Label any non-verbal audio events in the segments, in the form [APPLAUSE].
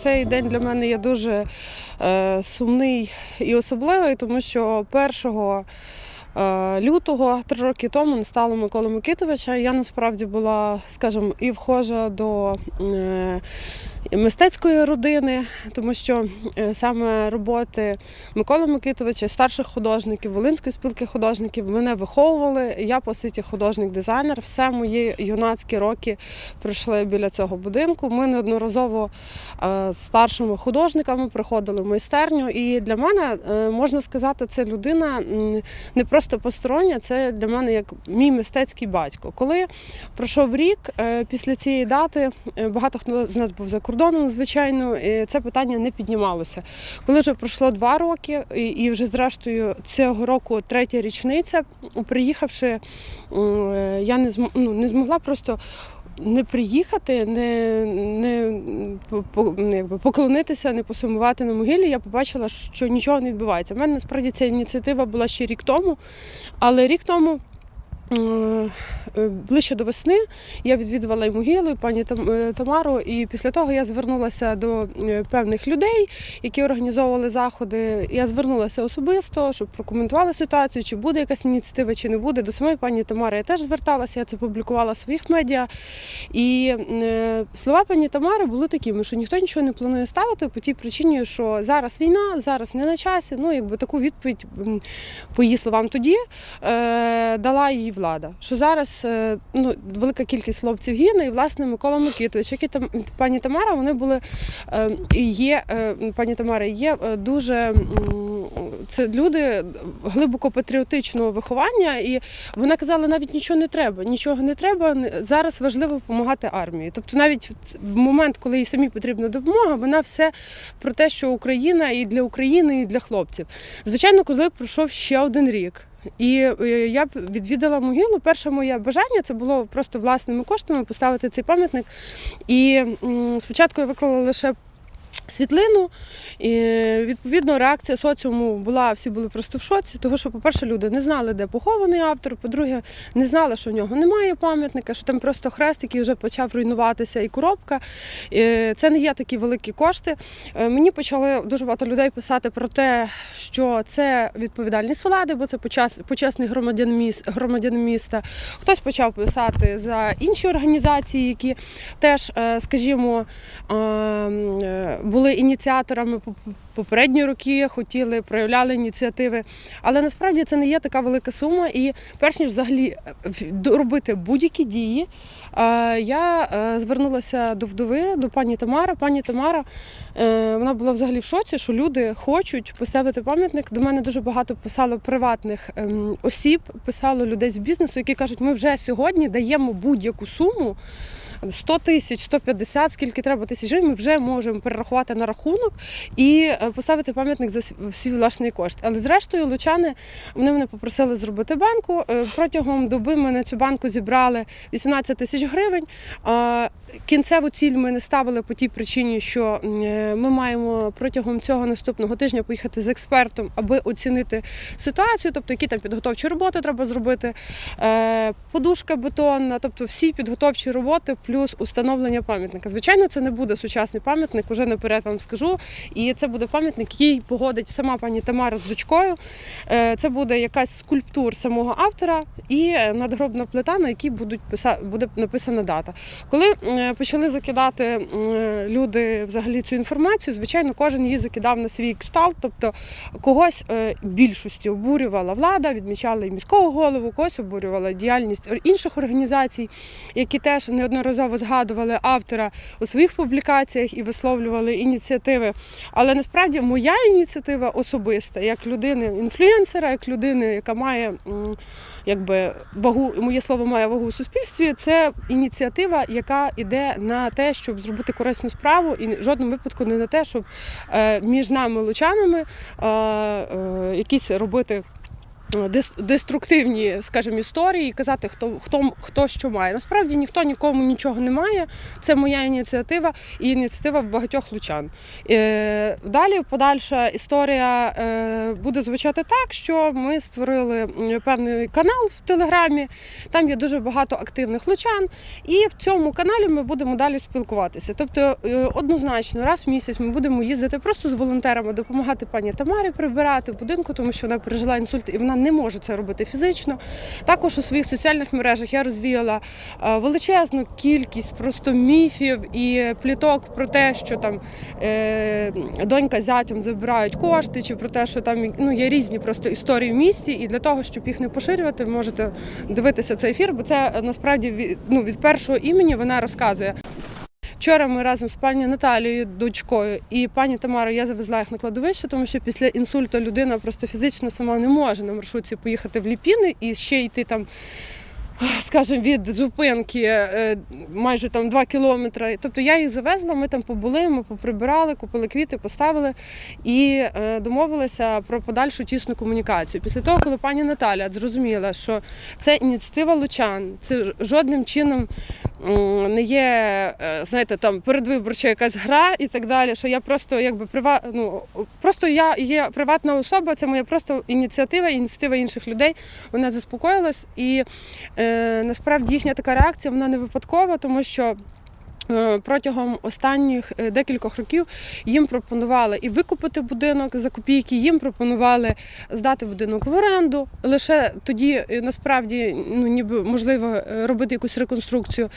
цей день для мене є дуже е, сумний і особливий, тому що 1 е, лютого, три роки тому, не стало Миколи Микитовича. Я насправді була, скажімо, і вхожа до е, мистецької родини, тому що е, саме роботи Миколи Микитовича, старших художників, Волинської спілки художників мене виховували. Я по суті художник-дизайнер. Все мої юнацькі роки пройшли біля цього будинку. Ми неодноразово е, з старшими художниками приходили в майстерню. І для мене е, можна сказати, це людина не просто постороння, це для мене як мій мистецький батько. Коли пройшов рік після цієї дати, багато хто з нас був за кордоном, звичайно, це питання не піднімалося. Коли вже пройшло два роки, і, вже зрештою цього року третя річниця, приїхавши, я не зм, ну, не змогла просто. Не приїхати, не, не ну, якби, поклонитися, не посумувати на могилі. Я побачила, що нічого не відбувається. У мене насправді ця ініціатива була ще рік тому, але рік тому. Е, е, Ближче до весни я відвідувала і могилу, і пані е, Тамару, і після того я звернулася до певних людей, які організовували заходи. Я звернулася особисто, щоб прокоментували ситуацію, чи буде якась ініціатива, чи не буде. До самої пані Тамари я теж зверталася, я це публікувала в своїх медіа. І слова пані Тамари були такими, що ніхто нічого не планує ставити по тій причині, що зараз війна, зараз не на часі. Ну, якби таку відповідь по її словам тоді дала їй влада. Що зараз е, ну, велика кількість хлопців гине, і власне Микола Микитович, як і там пані Тамара, вони були е, і є е, пані Тамара, є е, дуже це люди глибоко патріотичного виховання, і вона казала, навіть нічого не треба, нічого не треба. Зараз важливо допомагати армії. Тобто, навіть в момент, коли їй самі потрібна допомога, вона все про те, що Україна і для України, і для хлопців. Звичайно, коли пройшов ще один рік. І е, я відвідала могилу. Перше моє бажання це було просто власними коштами поставити цей пам'ятник. І спочатку я виклала лише світлину. І відповідно реакція соціуму була, всі були просто в шоці, тому що, по-перше, люди не знали, де похований автор. По-друге, не знали, що в нього немає пам'ятника, що там просто хрест, який вже почав руйнуватися, і коробка. І Це не є такі великі кошти. Е, Мені почали дуже багато людей писати про те, що це відповідальність влади, бо це почесний громадян міс- громадянин міста. Хтось почав писати за інші організації, які теж, е, скажімо, е, е, були ініціаторами попередні роки, хотіли, проявляли ініціативи. Але насправді це не є така велика сума. І перш ніж взагалі е, робити будь-які дії, е, я е, звернулася до вдови, до пані Тамари. Пані Тамара вона була взагалі в шоці, що люди хочуть поставити пам'ятник. До мене дуже багато писало приватних ем, осіб, писало людей з бізнесу, які кажуть, ми вже сьогодні даємо будь-яку суму. 100 тисяч, 150, скільки треба тисяч гривень, ми вже можемо перерахувати на рахунок і е, поставити пам'ятник за свій власний кошт. Але зрештою, лучани вони мене попросили зробити банку. Е, Протягом доби ми на цю банку зібрали 18 тисяч гривень. Кінцеву ціль ми не ставили по тій причині, що е, ми маємо протягом цього наступного тижня поїхати з експертом, аби оцінити ситуацію, тобто які там підготовчі роботи треба зробити, подушка бетонна, тобто всі підготовчі роботи плюс установлення пам'ятника. Звичайно, це не буде сучасний пам'ятник, уже наперед вам скажу. І це буде пам'ятник, який погодить сама пані Тамара з дочкою. Е, Це буде якась скульптур самого автора і е, надгробна плита, на якій будуть буде написана дата. Коли е, почали закидати люди взагалі цю інформацію, звичайно, кожен її закидав на свій кшталт, тобто когось більшості обурювала влада, відмічали і міського голову, когось обурювала діяльність інших організацій, які теж неодноразово згадували автора у своїх публікаціях і висловлювали ініціативи. Але насправді моя ініціатива особиста, як людини-інфлюенсера, як людини, яка має якби вагу, моє слово має вагу у суспільстві. Це ініціатива, яка йде на те, щоб зробити корисну справу, і в жодному випадку не на те, щоб е, між нами лучанами е, е, якісь робити. Дес- деструктивні, скажімо, історії казати, хто, хто, хто що має. Насправді ніхто нікому нічого не має. Це моя ініціатива і ініціатива багатьох лучан. Е, далі подальша історія е, буде звучати так, що ми створили певний канал в Телеграмі. Там є дуже багато активних лучан, і в цьому каналі ми будемо далі спілкуватися. Тобто, е, однозначно, раз в місяць ми будемо їздити просто з волонтерами, допомагати пані Тамарі прибирати будинку, тому що вона пережила інсульт і вона не може це робити фізично. Також у своїх соціальних мережах я розвіяла е, величезну кількість просто міфів і пліток про те, що там е, донька з зятем забирають кошти, чи про те, що там ну, є різні просто історії в місті. І для того, щоб їх не поширювати, ви можете дивитися цей ефір, бо це е, насправді ну, від першого імені вона розказує. Вчора ми разом з пані Наталією, дочкою, і пані Тамарою я завезла їх на кладовище, тому що після інсульту людина просто фізично сама не може на маршрутці поїхати в Ліпіни і ще йти там. Скажімо, від зупинки е, майже там 2 кілометри. Тобто я їх завезла, ми там побули, ми поприбирали, купили квіти, поставили і е, домовилися про подальшу тісну комунікацію. Після того, коли пані Наталя зрозуміла, що це ініціатива лучан, це жодним чином не є, е, знаєте, там передвиборча якась гра і так далі. Що я просто якби прива... ну, просто я є приватна особа, це моя просто ініціатива, ініціатива інших людей. Вона заспокоїлась і. Е, насправді їхня така реакція вона не випадкова, тому що. Е, Протягом останніх е, декількох років їм пропонували і викупити будинок за копійки, їм пропонували здати будинок в оренду. Лише тоді е, насправді ну ніби можливо робити якусь реконструкцію.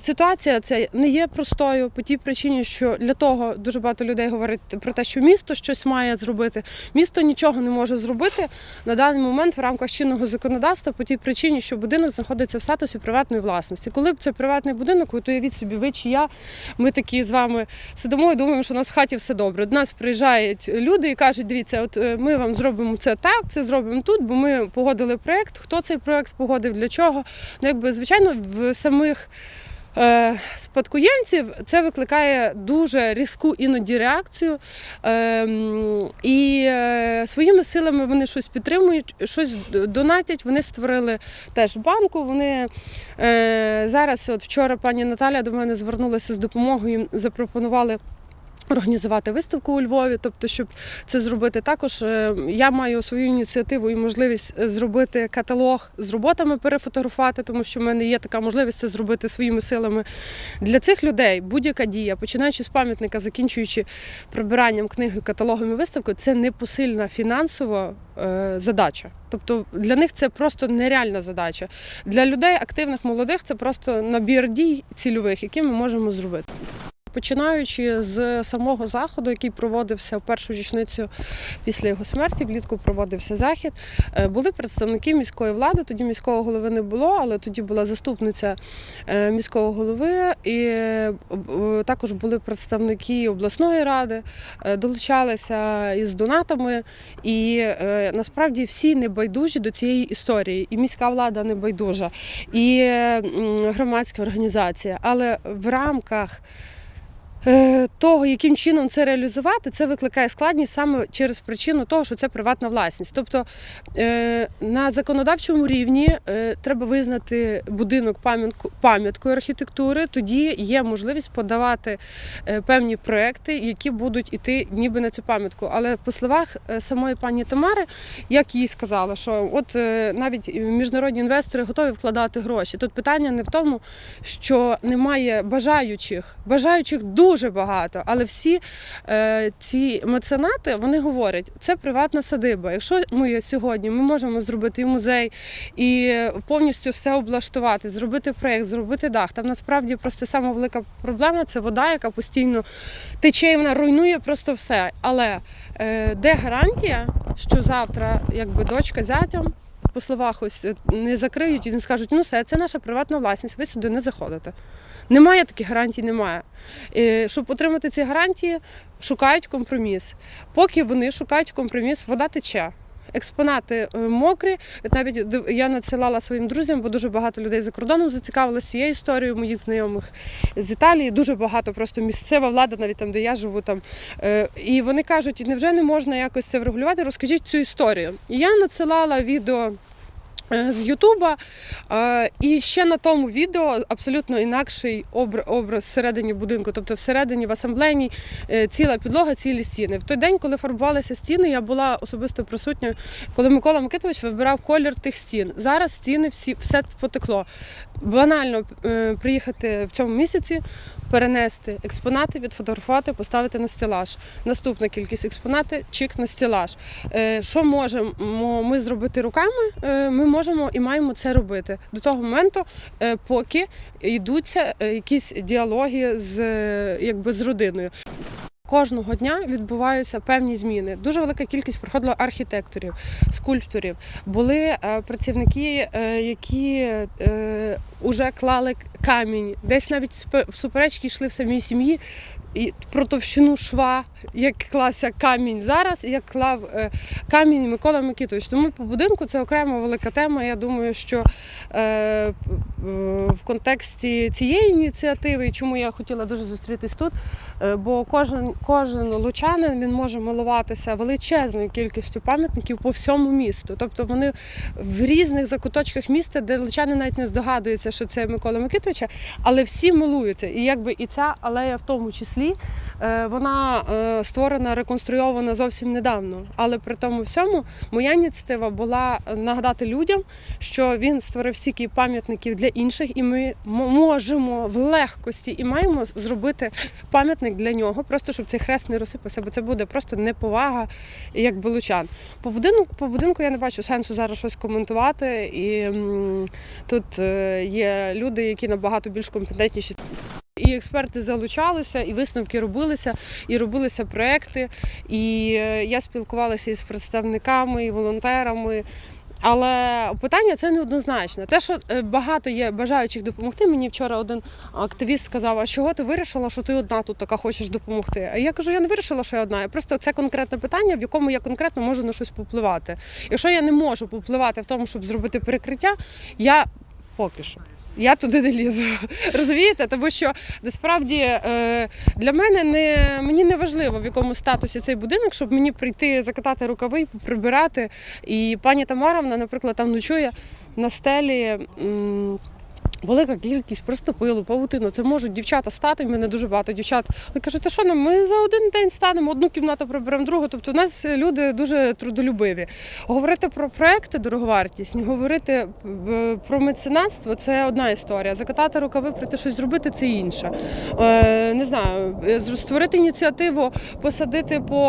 Ситуація ця не є простою по тій причині, що для того дуже багато людей говорять про те, що місто щось має зробити. Місто нічого не може зробити на даний момент в рамках чинного законодавства по тій причині, що будинок знаходиться в статусі приватної власності. Коли б це приватний будинок, то уявіть собі, ви чи ми такі з вами сидимо і думаємо, що у нас в хаті все добре. До нас приїжджають люди і кажуть, дивіться, от е, ми вам зробимо це так, це зробимо тут, бо ми погодили проєкт. Хто цей проєкт погодив, для чого? Ну, якби звичайно, в самих. Е, Спадкоємців це викликає дуже різку іноді реакцію, Ем, і е, своїми силами вони щось підтримують, щось донатять. Вони створили теж банку. Вони е, зараз, от вчора, пані Наталя до мене звернулася з допомогою. їм Запропонували. Організувати виставку у Львові, тобто, щоб це зробити також, е, я маю свою ініціативу і можливість е, зробити каталог з роботами, перефотографувати, тому що в мене є така можливість це зробити своїми силами. Для цих людей будь-яка дія, починаючи з пам'ятника, закінчуючи прибиранням книги, каталогом і виставкою, це непосильна фінансова е, задача. Тобто для них це просто нереальна задача. Для людей активних молодих це просто набір дій цільових, які ми можемо зробити. Починаючи з самого заходу, який проводився в першу річницю після його смерті, влітку проводився захід. е, Були представники міської влади. Тоді міського голови не було, але тоді була заступниця е, міського голови, і е, також були представники обласної ради, долучалися із донатами. І насправді всі не байдужі до цієї історії. І міська влада не байдужа, і громадська організація. Але в рамках того, яким чином це реалізувати, це викликає складність саме через причину того, що це приватна власність. Тобто е, на законодавчому рівні е, треба визнати будинок пам'яткою архітектури, тоді є можливість подавати е, певні проекти, які будуть іти ніби на цю пам'ятку. Але по словах е, самої пані Тамари, як їй сказала, що от е, навіть міжнародні інвестори готові вкладати гроші. Тут питання не в тому, що немає бажаючих. Бажаючих дуже багато, але всі е, ці меценати вони говорять, це приватна садиба. Якщо ми сьогодні ми можемо зробити і музей, і повністю все облаштувати, зробити проєкт, зробити дах. Там насправді просто сама велика проблема це вода, яка постійно тече, і вона руйнує просто все. Але е, де гарантія, що завтра, якби дочка зятям. По словах ось е, не закриють і не скажуть, ну все, це наша приватна власність, ви сюди не заходите. Немає таких гарантій, немає. І, Щоб отримати ці гарантії, шукають компроміс. Поки вони шукають компроміс, вода тече. Експонати е, мокрі. Навіть я надсилала своїм друзям, бо дуже багато людей за кордоном зацікавилося цією історією моїх знайомих з Італії. Дуже багато просто місцева влада, навіть там, де я живу, там Е, І вони кажуть, невже не можна якось це врегулювати? Розкажіть цю історію. І я надсилала відео. Е, З Ютуба е, і ще на тому відео абсолютно інакший образ всередині будинку, тобто всередині в асамблейній е, ціла підлога, цілі стіни. В той день, коли фарбувалися стіни, я була особисто присутня, коли Микола Микитович вибирав колір тих стін. Зараз стіни всі все потекло. Банально приїхати в цьому місяці, перенести експонати, відфотографувати, поставити на стелаж. Наступна кількість експонати, чик на стелаж. Е, Що можемо ми зробити руками? Е, Ми можемо і маємо це робити до того моменту, е, поки йдуться якісь діалоги з, якби, з родиною. Кожного дня відбуваються певні зміни. Дуже велика кількість приходило архітекторів, скульпторів. Були е, працівники, е, які е, вже клали камінь, десь навіть суперечки йшли в самій сім'ї і про товщину шва, як клався камінь зараз, і як клав е, камінь Микола Микитович. Тому по будинку це окрема велика тема. Я думаю, що е, в контексті цієї ініціативи, чому я хотіла дуже зустрітись тут, е, бо кожен, кожен лучанин він може милуватися величезною кількістю пам'ятників по всьому місту. Тобто вони в різних закуточках міста, де лучани навіть не здогадуються, що це Микола Микитовича, але всі милуються. І якби і ця алея в тому числі, е, вона е, створена, реконструйована зовсім недавно. Але при тому всьому моя ініціатива була нагадати людям, що він створив стільки пам'ятників для інших, і ми можемо в легкості і маємо зробити пам'ятник для нього, просто щоб цей хрест не розсипався, бо це буде просто неповага як лучан. По будинку, по будинку я не бачу сенсу зараз щось коментувати. І тут е, є люди, які набагато більш компетентніші. І експерти залучалися, і висновки робилися, і робилися проекти. І е, я спілкувалася із представниками, і волонтерами. Але питання це неоднозначне. Те, що е, багато є бажаючих допомогти. Мені вчора один активіст сказав: а чого ти вирішила, що ти одна тут така хочеш допомогти? А я кажу, я не вирішила, що я одна. Я просто це конкретне питання, в якому я конкретно можу на щось попливати. Якщо я не можу попливати в тому, щоб зробити перекриття, я поки що. Я туди не лізу. [LAUGHS] Розумієте? Тому що насправді е, для мене не мені не важливо, в якому статусі цей будинок, щоб мені прийти, закатати рукави прибирати. І пані Тамаровна, наприклад, там ночує на стелі. Велика кількість проступилу, павутину. Це можуть дівчата стати. в мене дуже багато дівчат. Вони кажуть, та що нам, ми за один день станемо, одну кімнату приберемо, другу. Тобто у нас люди дуже трудолюбиві. Говорити про проекти дороговартісні, говорити е, про меценатство це одна історія. Закатати рукави, прийти щось зробити це інша. Е, Не знаю, е, створити ініціативу, посадити по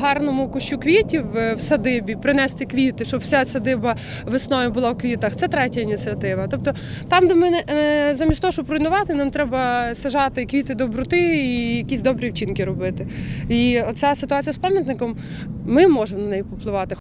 гарному кущу квітів в садибі, принести квіти, щоб вся садиба весною була в квітах. Це третя ініціатива. Тобто, там, де ми е, замість того, щоб руйнувати, нам треба сажати квіти доброти і якісь добрі вчинки робити. І оця ситуація з пам'ятником, ми можемо на неї попливати.